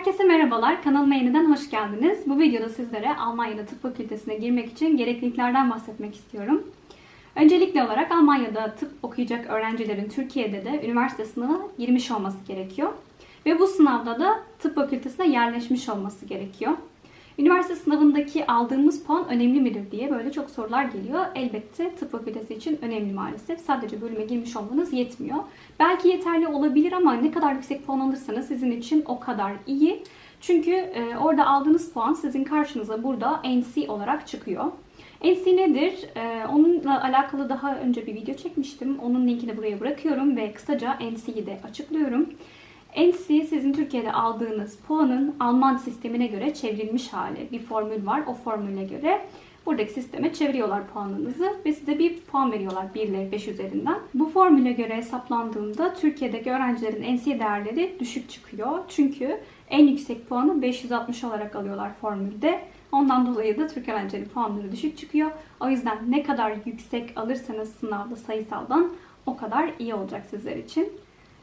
Herkese merhabalar, kanalıma yeniden hoş geldiniz. Bu videoda sizlere Almanya'da tıp fakültesine girmek için gerekliliklerden bahsetmek istiyorum. Öncelikli olarak Almanya'da tıp okuyacak öğrencilerin Türkiye'de de üniversite sınavına girmiş olması gerekiyor. Ve bu sınavda da tıp fakültesine yerleşmiş olması gerekiyor. Üniversite sınavındaki aldığımız puan önemli midir diye böyle çok sorular geliyor. Elbette tıp fakültesi için önemli maalesef. Sadece bölüme girmiş olmanız yetmiyor. Belki yeterli olabilir ama ne kadar yüksek puan alırsanız sizin için o kadar iyi. Çünkü e, orada aldığınız puan sizin karşınıza burada NC olarak çıkıyor. NC nedir? Ee, onunla alakalı daha önce bir video çekmiştim. Onun linkini buraya bırakıyorum ve kısaca NC'yi de açıklıyorum. NC sizin Türkiye'de aldığınız puanın Alman sistemine göre çevrilmiş hali. Bir formül var. O formüle göre buradaki sisteme çeviriyorlar puanınızı ve size bir puan veriyorlar 1 ile 5 üzerinden. Bu formüle göre hesaplandığında Türkiye'deki öğrencilerin NC değerleri düşük çıkıyor. Çünkü en yüksek puanı 560 olarak alıyorlar formülde. Ondan dolayı da Türk öğrencilerin puanları düşük çıkıyor. O yüzden ne kadar yüksek alırsanız sınavda sayısaldan o kadar iyi olacak sizler için.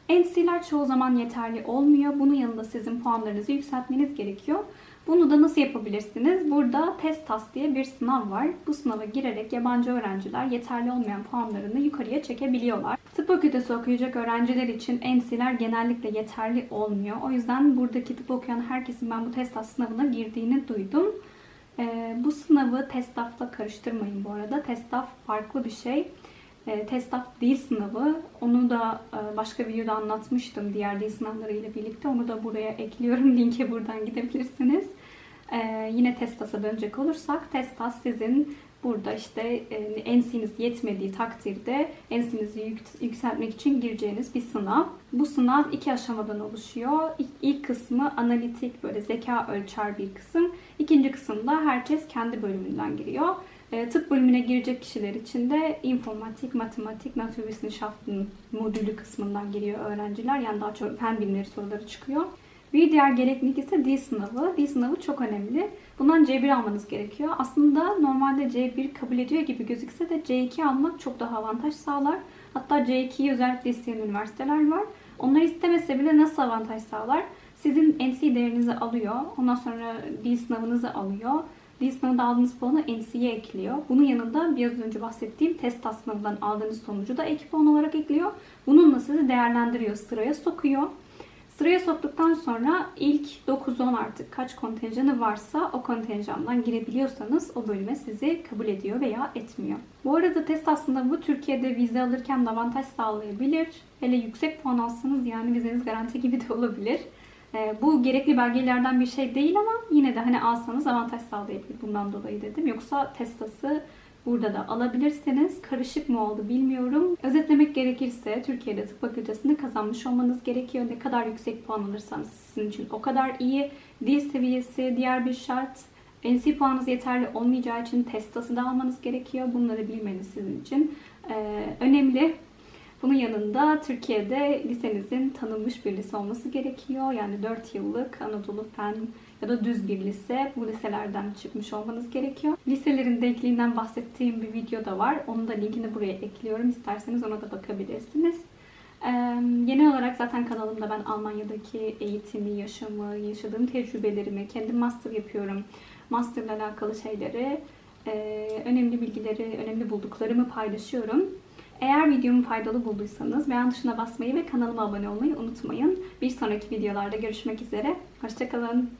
NC'ler çoğu zaman yeterli olmuyor. Bunun yanında sizin puanlarınızı yükseltmeniz gerekiyor. Bunu da nasıl yapabilirsiniz? Burada TESTAS diye bir sınav var. Bu sınava girerek yabancı öğrenciler yeterli olmayan puanlarını yukarıya çekebiliyorlar. Tıp fakültesi okuyacak öğrenciler için NC'ler genellikle yeterli olmuyor. O yüzden buradaki tıp okuyan herkesin ben bu TESTAS sınavına girdiğini duydum. Ee, bu sınavı TESTAF'la karıştırmayın bu arada. TESTAF farklı bir şey. E, TESTAF dil sınavı. Onu da e, başka videoda anlatmıştım diğer dil sınavları ile birlikte. Onu da buraya ekliyorum. Linke buradan gidebilirsiniz. E, yine TESTAS'a dönecek olursak TESTAS sizin burada işte e, NC'niz yetmediği takdirde yük, yükseltmek için gireceğiniz bir sınav. Bu sınav iki aşamadan oluşuyor. İlk, ilk kısmı analitik böyle zeka ölçer bir kısım. İkinci kısımda herkes kendi bölümünden giriyor. E, tıp bölümüne girecek kişiler için de informatik, matematik, Naturwissenschaften modülü kısmından giriyor öğrenciler. Yani daha çok fen bilimleri soruları çıkıyor. Bir diğer gereklilik ise dil sınavı. Dil sınavı çok önemli. Bundan C1 almanız gerekiyor. Aslında normalde C1 kabul ediyor gibi gözükse de C2 almak çok daha avantaj sağlar. Hatta C2'yi özellikle isteyen üniversiteler var. Onlar istemese bile nasıl avantaj sağlar? Sizin NC değerinizi alıyor. Ondan sonra dil sınavınızı alıyor. Dil aldığınız puanı NC'ye ekliyor. Bunun yanında biraz önce bahsettiğim test sınavından aldığınız sonucu da ek puan olarak ekliyor. Bununla sizi değerlendiriyor, sıraya sokuyor. Sıraya soktuktan sonra ilk 9-10 artık kaç kontenjanı varsa o kontenjandan girebiliyorsanız o bölüme sizi kabul ediyor veya etmiyor. Bu arada test aslında bu Türkiye'de vize alırken de avantaj sağlayabilir. Hele yüksek puan alsanız yani vizeniz garanti gibi de olabilir. E, bu gerekli belgelerden bir şey değil ama yine de hani alsanız avantaj sağlayabilir bundan dolayı dedim. Yoksa testası burada da alabilirsiniz. Karışık mı oldu bilmiyorum. Özetlemek gerekirse Türkiye'de tıp fakültesinde kazanmış olmanız gerekiyor. Ne kadar yüksek puan alırsanız sizin için o kadar iyi. Dil seviyesi diğer bir şart. NC puanınız yeterli olmayacağı için testası da almanız gerekiyor. Bunları bilmeniz sizin için ee, önemli. Bunun yanında Türkiye'de lisenizin tanınmış bir lise olması gerekiyor. Yani 4 yıllık Anadolu Fen ya da düz bir lise. Bu liselerden çıkmış olmanız gerekiyor. Liselerin denkliğinden bahsettiğim bir video da var. Onun da linkini buraya ekliyorum. İsterseniz ona da bakabilirsiniz. Ee, genel olarak zaten kanalımda ben Almanya'daki eğitimi, yaşamı, yaşadığım tecrübelerimi, kendim master yapıyorum. Masterla alakalı şeyleri, e, önemli bilgileri, önemli bulduklarımı paylaşıyorum. Eğer videomu faydalı bulduysanız beğen tuşuna basmayı ve kanalıma abone olmayı unutmayın. Bir sonraki videolarda görüşmek üzere. Hoşçakalın.